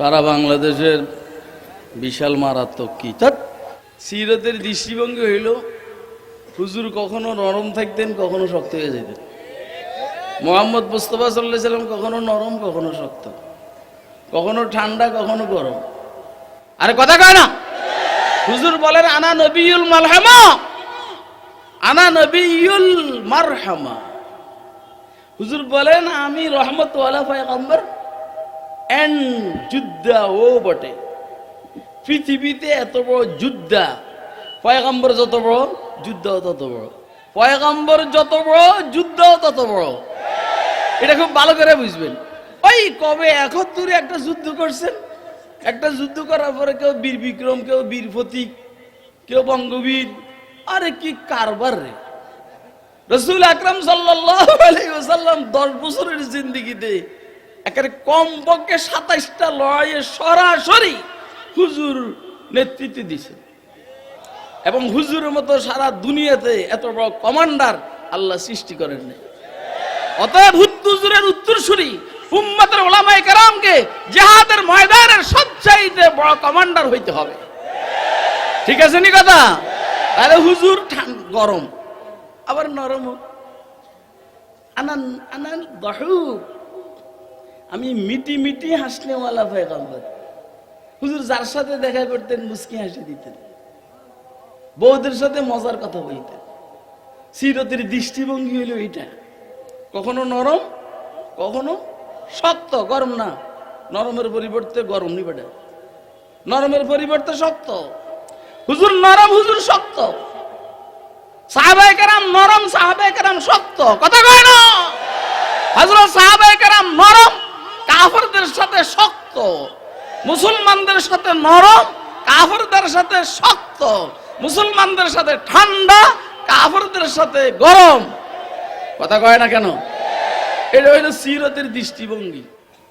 সারা বাংলাদেশের বিশাল মারাত্মক কি ধ্যাৎ। সিরতের দৃষ্টিভঙ্গি হইল, হুজুর কখনো নরম থাকতেন, কখনো শক্ত হয়ে যেতেন। মোহাম্মদ মুস্তফা সাল্লাহ সাল্লাম কখনো নরম, কখনো শক্ত। কখনো ঠান্ডা, কখনো গরম। আরে কথা কয় না? হুজুর বলেন, আনা নবিউল মালহামা আনা নবিউল মারহামা। হুজুর বলেন, আমি রহমত ওয়ালা পয়গম্বর। এন যুদ্ধা ও বটে। পৃথিবীতে এত বড় যুদ্ধা, পয়গম্বর যত বড়, যুদ্ধও তত বড়। পয়গম্বর যত বড়, যুদ্ধও তত বড়। এটা খুব ভালো করে বুঝবেন। ওই কবে একাত্তরে একটা যুদ্ধ করছেন? একটা যুদ্ধ করার পরে কেউ বীর বিক্রম, কেউ বীর ফতিক, কেউ বঙ্গবীর। আরে কি কারবার রে। রসুল আকরাম সাল্লাম দশ বছরের জিন্দিগিতে একেবারে কমপক্ষে সাতাইশটা লড়াইয়ে সরাসরি হুজুর নেতৃত্ব দিছে। এবং হুজুরের মতো সারা দুনিয়াতে এত বড় কমান্ডার আল্লাহ সৃষ্টি করেন নাই। অতএব হুজুরের উত্তরসূরি উম্মতের ওলামায়ে কেরামকে জেহাদের ময়দানের সবচাইতে বড় কমান্ডার হইতে হবে। ঠিক আছে নি কথা? তাহলে হুজুর গরম। আবার নরম আনান আনান দহু আমি মিটি মিটি হাসনেওয়ালা পয়গম্বর। হুজুর যার সাথে দেখা করতেন, মুস্কি হাসি দিতেন। বৌদের সাথে মজার কথা বলতেন। সিরতের দৃষ্টিভঙ্গি হইল এটা কখনো নরম, কখনো শক্ত, গরম না। নরমের পরিবর্তে গরম নি। বেটা নরমের পরিবর্তে শক্ত। হুজুর নরম, হুজুর শক্ত। সাহাবায়ে কেরাম নরম সাহাবায়ে কেরাম শক্ত। কথা কয় না? হযরত সাহাবায়ে কেরাম নরম। কাফেরদের সাথে শক্ত মুসলমানদের সাথে নরম কাফেরদের সাথে শক্ত মুসলমানদের সাথে ঠান্ডা কাফেরদের সাথে গরম কথা কয় না কেন এটা হইল সিরতের দৃষ্টিভঙ্গি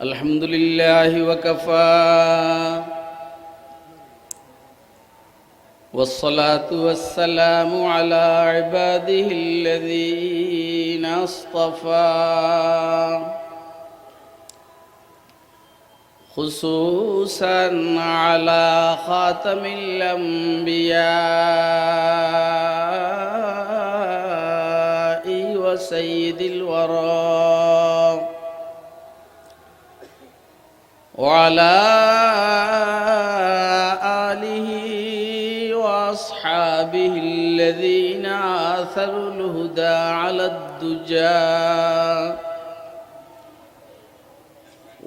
আলহামদুলিল্লাহ ওয়াকাফা والصلاة والسلام على عباده الذين اصطفى خصوصا على خاتم الأنبياء وسيد الورى. وعلى آله وأصحابه الذين آثروا الهدى على الدجى.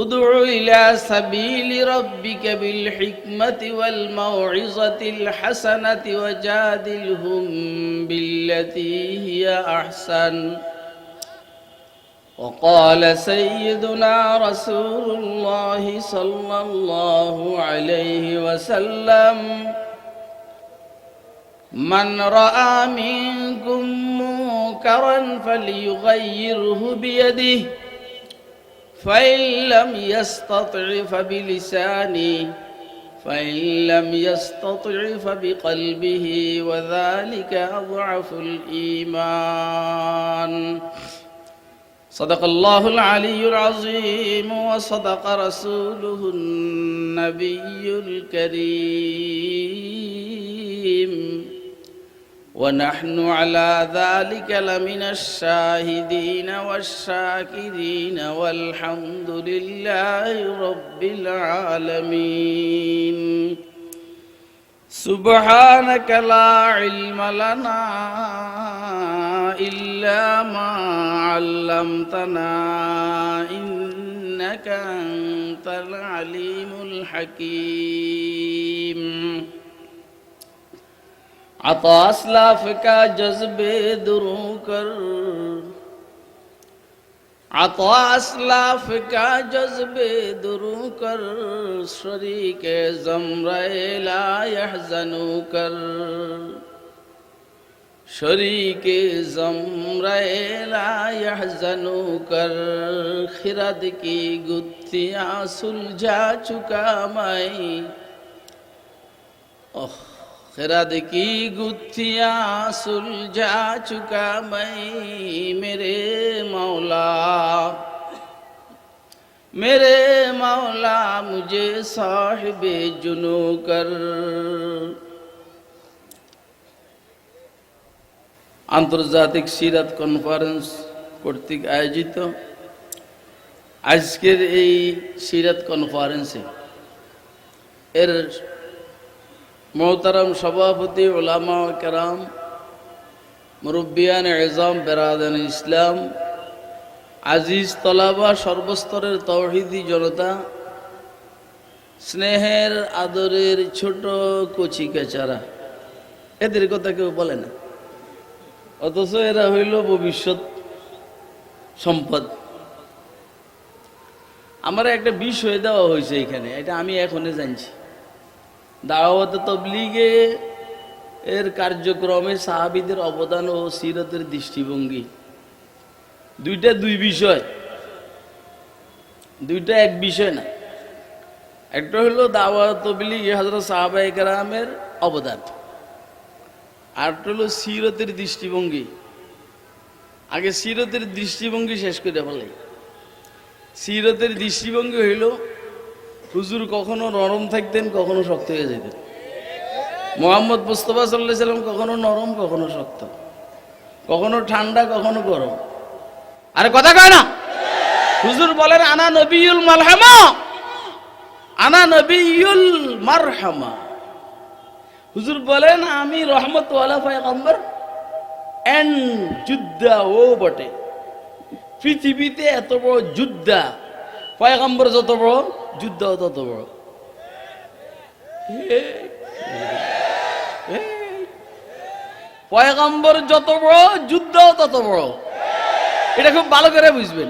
ادع إلى سبيل ربك بالحكمة والموعظة الحسنة وجادلهم بالتي هي أحسن. وقال سيدنا رسول الله صلى الله عليه وسلم من رأى منكم منكرا فليغيره بيده فإن لم يستطع فبلسانه فإن لم يستطع فبقلبه وذلك أضعف الإيمان. صدق الله العلي العظيم وصدق رسوله النبي الكريم. ونحن على ذلك لمن الشاهدين والشاكرين والحمد لله رب العالمين سبحانك لا علم لنا إلا ما علمتنا إنك أنت العليم الحكيم عطا اسلاف کا جذب درو کر عطا اسلاف کا جذب درو کر شریک زمرے لا یحزنو کر شریک زمرے لا یحزنو کر خرد کی گتھیاں سلجھا چکا میں اوہ खिरद की गुत्थियां सुलझा चुका मैं मेरे मौला मेरे मौला मुझे साहिब जुनू कर আন্তর্জাতিক সিরাত কনফারেন্স কর্তৃক আয়োজিত আজকের এই সিরাত কনফারেন্সে এর মোহতারাম সভাপতি ওলামা কেরাম, মুরব্বিয়ান এজাম বেরাদান ইসলাম, আজিজ তলাবা সর্বস্তরের তৌহিদি জনতা, স্নেহের আদরের ছোট কচি কেচারা। এদের কথা কেউ বলে না। অথচ এরা হইল ভবিষ্যৎ সম্পদ। আমার একটা বিষয় দেওয়া হয়েছে এখানে, এটা আমি এখনই জানছি। দাওয়াত তবলিগে এর কার্যক্রমে সাহাবিদের অবদান ও সিরতের দৃষ্টিভঙ্গি। দুইটা দুই বিষয়। দুইটা এক বিষয় না। একটা হলো দাওয়াত তবলিগে হজরত সাহাবা একরামের অবদান। আরটা হলো সিরতের দৃষ্টিভঙ্গি। আগে সিরতের দৃষ্টিভঙ্গি শেষ করে ফেলে সিরতের দৃষ্টিভঙ্গি হইল হুজুর কখনো নরম থাকতেন, কখনো শক্ত হয়ে যেতেন। মোহাম্মদ মুস্তফা সাল্লাহ সাল্লাম কখনো নরম, কখনো শক্ত। কখনো ঠান্ডা, কখনো গরম। আরে কথা কয় না? হুজুর বলেন, আনা নবিউল মালহামা আনা নবিউল মারহামা। হুজুর বলেন, আমি রহমত ওয়ালা পয়গম্বর যুদ্ধা ও বটে। পৃথিবীতে এত বড় যুদ্ধা পয়গম্বর যত বড়, যুদ্ধ তত বড়। পয়গম্বর যত বড়, যুদ্ধ তত বড়। এটা খুব ভালো করে বুঝবেন।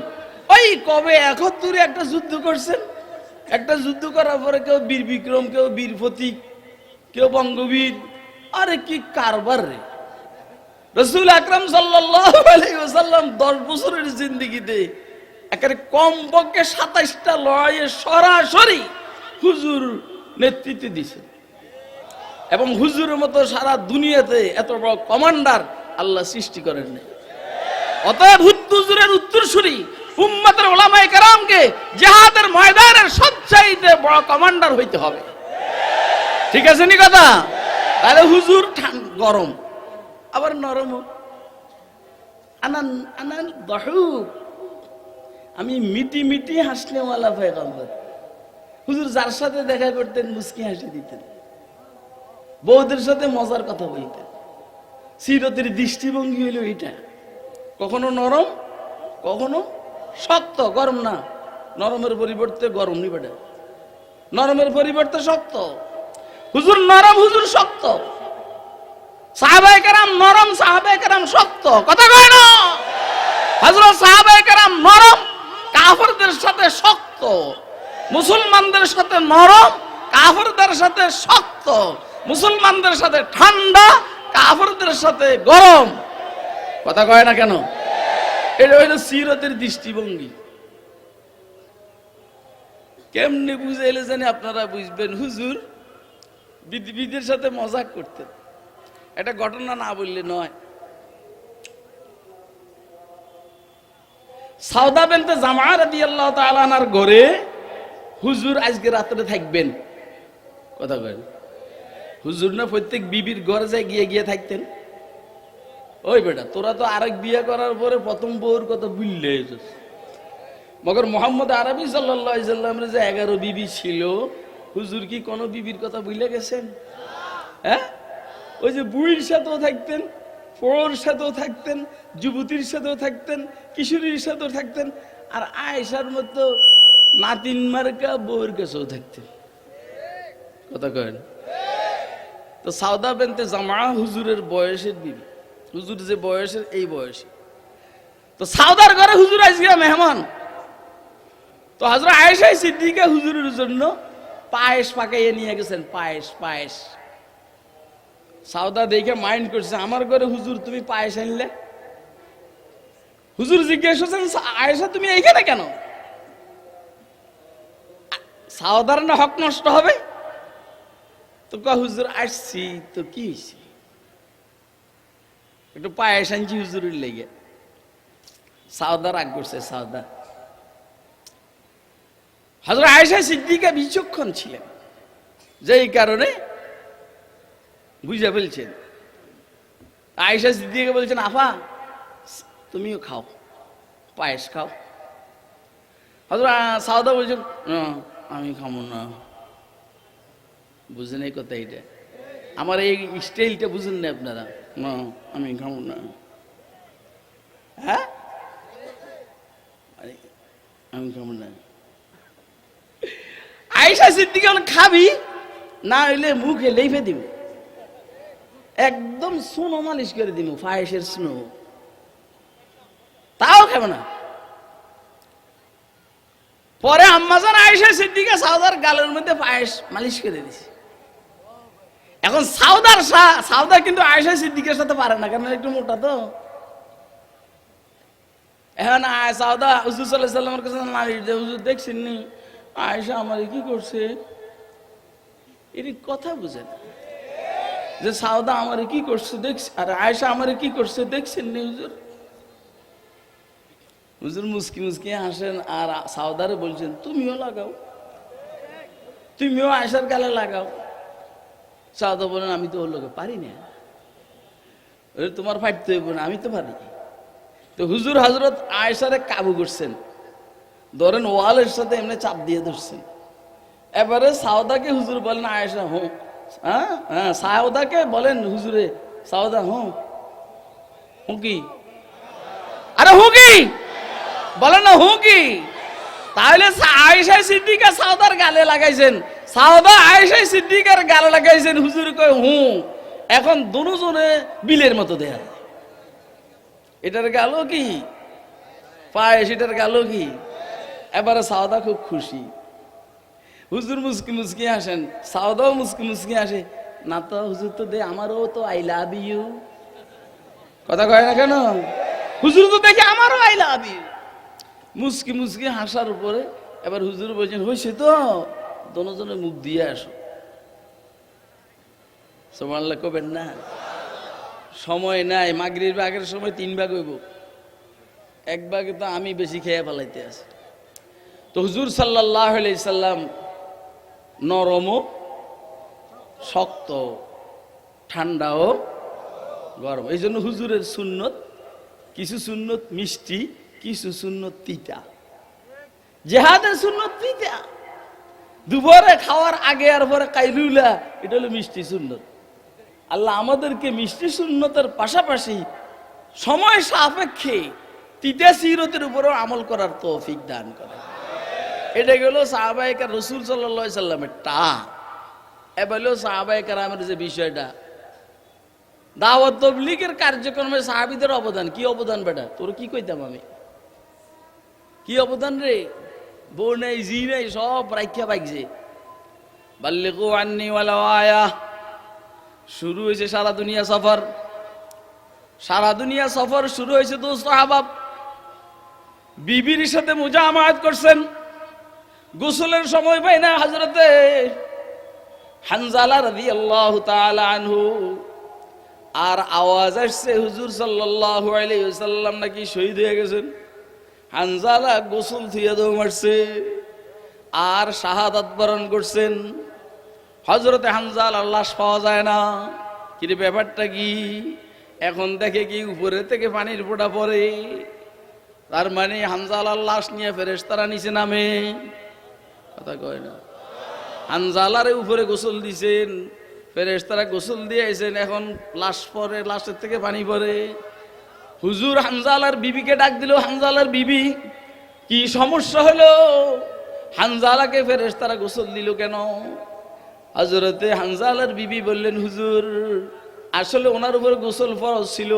ওই কবে একাত্তরে একটা যুদ্ধ করছেন? একটা যুদ্ধ করার পরে কেউ বীর বিক্রম, কেউ বীর ফতিক, কেউ বঙ্গবীর। আরে কি কারবার রে। রসুল আকরাম সাল্লাম দশ বছরের জিন্দিগিতে একেবারে কমপক্ষে সাতাইশটা লড়াইয়ে সরাসরি হুজুর নেতৃত্ব দিছে। এবং হুজুরের মতো সারা দুনিয়াতে এত বড় কমান্ডার আল্লাহ সৃষ্টি করেন নাই। অতএব হুজুরের উত্তরসূরি উম্মতের ওলামায়ে কেরামকে জেহাদের ময়দানের সবচাইতে বড় কমান্ডার হইতে হবে। ঠিক আছে নি কথা? তাহলে হুজুর গরম, আবার নরম আনান আনান দহুক আমি মিটি মিটি হাসনেওয়ালা পয়গম্বর। হুজুর যার সাথে দেখা করতেন, মুস্কি হাসি দিতেন। বৌদের সাথে মজার কথা বলতেন। সিরতের দৃষ্টিভঙ্গি হইল এটা কখনো নরম, কখনো শক্ত, গরম না। নরমের পরিবর্তে গরম নিবেটা নরমের পরিবর্তে শক্ত। হুজুর নরম, হুজুর শক্ত। সাহাবাই কেরাম নরম সাহাবাই কেরাম শক্ত। কথা কয় না? হজরত সাহাবাই কেরাম নরম। কাফরদের সাথে শক্ত। মুসলমানদের সাথে নরম, কাফরদের সাথে শক্ত। মুসলমানদের সাথে ঠান্ডা, কাফরদের সাথে গরম। কথা কয় না কেন? এটা হইল সিরতের দৃষ্টিভঙ্গি। কেমনে বুঝাইলে জানি আপনারা বুঝবেন? হুজুর বিধিবিদের সাথে মজাক করতেন। এটা ঘটনা না বললে নয়। সাউদা বেনতে জামা রাদি আল্লাহ তালানার ঘরে হুজুর আজকে রাত্রে থাকবেন। কথা কয়েন হুজুর না প্রত্যেক বিবির ঘরে যায় গিয়ে গিয়ে থাকতেন। ওই বেটা, তোরা তো আরেক বিয়ে করার পরে প্রথম বউর কথা বুঝলে। মগর মোহাম্মদ আরবি সাল্লামের যে এগারো বিবি ছিল, হুজুর কি কোনো বিবির কথা বুঝলে গেছেন? হ্যাঁ? ওই যে বুড়ির সাথেও থাকতেন। পড়োর সাথেও থাকতেন, যুবতীর সাথেও থাকতেন, কিশোরীর সাথেও থাকতেন, আর আয়েশার মতো নাতিন মার্কা বউয়ের কাছেও থাকতেন। কথা কয়েন? তো সাউদা বেনতে জামা হুজুরের বয়সের বিবি। হুজুর যে বয়সের, এই বয়সে। তো সাউদার ঘরে হুজুর আজকে মেহমান। তো হাজরা আয়েশাই সিদ্দিকা হুজুরের জন্য পায়েস পাকাইয়ে নিয়ে গেছেন, পায়েস পায়েস। সাউদা দেখে মাইন্ড করছে, আমার ঘরে হুজুর, তুমি পায়েস আনলে? হুজুর জিজ্ঞেস করছেন আয়েশা, তুমি এইখানে কেন? সাউদার না হক নষ্ট হবে? তো ক হুজুর, আসছি, তো কি হয়েছে একটু পায়েস আনছি হুজুরের লেগে। সাউদা রাগ করছে সাউদা হাজরা আয়েশা সিদ্দিকা বিচক্ষণ ছিলেন। যেই কারণে বুঝে ফেলছেন। আয়েশা সিদ্দিকা বলছেন আফা তুমিও খাও পায়েস খাও। সাউদা বলছেন "না, আমি খাব না। বুঝেন এই কথা এইটা। আমার এই স্টাইলটা বুঝেন না আপনারা। আমি খাব না। হ্যাঁ? আমি খাব না। আইসা সিদ্দিকে খাবি? না হইলে মুখে লেফে দিব। একদম সুনো মালিশ করে দিব ফায়েসের স্নো। তাও খাবে না। পরে আম্মাজান আয়েশা সিদ্দিকা সাউদার গালের মধ্যে পায়েস মালিশ করে দিছে। এখন সাউদার সা- সাউদা কিন্তু আয়েশা সিদ্দিকের সাথে পারে না কারণ একটু মোটা তো? এখন সাউদা হুজুর সাল্লাহ সাল্লামের কাছে নালিশ দেয়, হুজুর, দেখছেন নি? আয়েশা আমার কি করছে? এর কথা বুঝে না। যে সাউদা আমার কি করছে দেখছি, আর আয়েশা আমার কি করছে দেখছেন নি হুজুর? হুজুর মুসকি মুসকি হাসেন, আর সাউদারে বলছেন, তুমিও লাগাও, তুমিও আয়সার গালে লাগাও। সাউদা বলেন, আমি তো ওর লোকে পারি না। তোমার ফাটতে হইব না, আমি তো পারি। তো হুজুর হজরত আয়সারে কাবু করছেন। ধরেন ওয়ালের সাথে এমনি চাপ দিয়ে ধরছেন। এবারে সাউদাকে হুজুর বলেন, আয়েশা, হুঁ হ্যাঁ? হ্যাঁ সাউদাকে বলেন হুজুরে সাউদা হুঁ। হুঁ কি? আরে হুঁ কি? বলেন না হুঁ কি? তাহলে আয়েশা সিদ্দিকা সাউদার গালে লাগাইছেন। সাউদা আয়েশা সিদ্দিকার গালে লাগাইছেন, হুজুর কয় হুঁ। এখন দুজনে বিলের মতো দেয়া। এটার গালো কি? পায়েস, এটার গেল কি? এবারে সাউদা খুব খুশি। হুজুর মুসকি মুসকি আসেন সাউদাও মুসকি মুসকি আসে না তো হুজুর তো দে, আমারও তো আই লাভ ইউ কথা কয় না কেন? হুজুর তো দেখে আমারও আই লাভ ইউ মুসকি মুসকি হাসার উপরে এবার হুজুর বলছেন হয়েছে তো দনোজনে মুখ দিয়ে আসো। সোমাল্লা কবেন না? সময় নাই মাগরির বাগের সময় তিন ভাগ হইব। এক ভাগে তো আমি বেশি খেয়ে ফেলাইতে আছি। তো হুজুর সাল্লাহ সাল্লাম নরমও শক্ত ঠান্ডাও, গরম। এই জন্য হুজুরের সুন্নত, কিছু সুন্নত মিষ্টি, কিছু সুন্নত তিতা। জেহাদের সুন্নত তিতা। দুপুরে খাওয়ার আগে আর পরে কাইলুলা, এটা হলো মিষ্টি সুন্নত। আল্লাহ আমাদেরকে মিষ্টি সুন্নতের পাশাপাশি সময় সাপেক্ষে তিতা সিরতের উপরেও আমল করার তৌফিক দান করে এটা গেল সাহাবাহিকার রসুল সাল্লা সাল্লামের টা এবার সাহাবাহিকার আমার যে বিষয়টা, দাওয়াত তবলিগের কার্যক্রমে সাহাবিদের অবদান, কি অবদান বেটা? তোর কি কইতাম আমি? কি অবদান রে? বউ নেই, জি নেই, সব রাখিয়া পাইছে। বাল্লিকু আন্নি আয়া। শুরু হয়েছে সারা দুনিয়া সফর। সারা দুনিয়া সফর শুরু হয়েছে দোস্ত আহবাব। বিবির সাথে মুজামায়াত করছেন। গোসলের সময় পাই না হাজরতে হানজালা রাদি আল্লাহ আনহু। আর আওয়াজ আসছে হুজুর ওয়াসাল্লাম নাকি শহীদ হয়ে গেছেন। হানজালা গোসল থুইয়া দৌ মারছে আর শাহাদাত বরণ করছেন। হজরতে হানজাল আল্লাহ পাওয়া যায় না। কিন্তু ব্যাপারটা কি? এখন দেখে কি উপরে থেকে পানির ফোঁটা পড়ে? তার মানে হানজাল লাশ নিয়ে ফেরেস তারা নিচে নামে। কথা কয় না। হানজালারে উপরে গোসল দিছেন ফেরেস তারা গোসল দিয়েছেন এখন লাশ পরে, লাশের থেকে পানি পড়ে হুজুর হানজালার বিবিকে ডাক দিল, হানজালার বিবি, কি সমস্যা হলো? হানজালাকে ফেরেস তারা গোসল দিল কেন? হজরতে হানজালার বিবি বললেন, হুজুর, আসলে ওনার উপর গোসল ফরজ ছিল।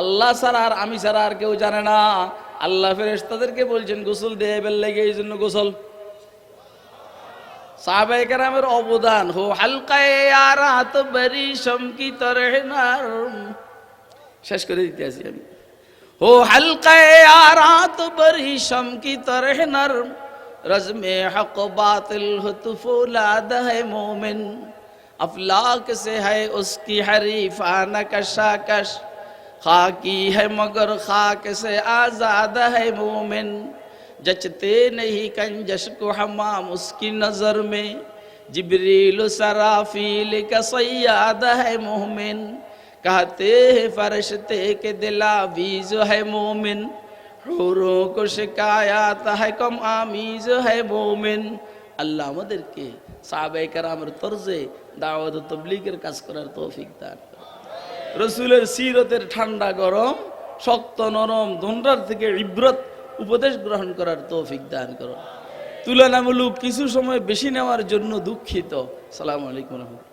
আল্লাহ ছাড়া আর আমি ছাড়া আর কেউ জানে না। আল্লাহ ফেরেস তাদেরকে বলছেন, গোসল দিয়ে বেল লেগে এই জন্য গোসল। صحابہ کرام اور عبودان ہو، حلقہ یارات بری شم کی طرح نرم۔ شش کرے দিতে আসি আমি ہو، حلقہ یارات بری شم کی طرح نرم۔ رزم حق باطل حطف اولاد ہے مومن۔ افلاق سے ہے اس کی حریفان کشاکش خاکی ہے مگر خاک سے آزاد ہے مومن۔ जचते नहीं कंजश को हमाम उसकी नजर में जिबरील सराफील का सयाद है मोमिन कहते हैं फरशते के दिला बीज है मोमिन হুরো কো শিকায়াত হয় কম আমিজ হয় মোমিন আল্লাহ আমাদেরকে সাহাবায়ে কেরামের তরজে দাওয়াত ও তবলিগের কাজ করার তৌফিক দান করুন। রসুলের সিরতের ঠান্ডা গরম শক্ত নরম দুনরার থেকে ইব্রত উপদেশ গ্রহণ করার তৌফিক দান করো তুলনামূলক কিছু সময় বেশি নেওয়ার জন্য দুঃখিত। সালাম আলাইকুম রহমতুল্লাহ।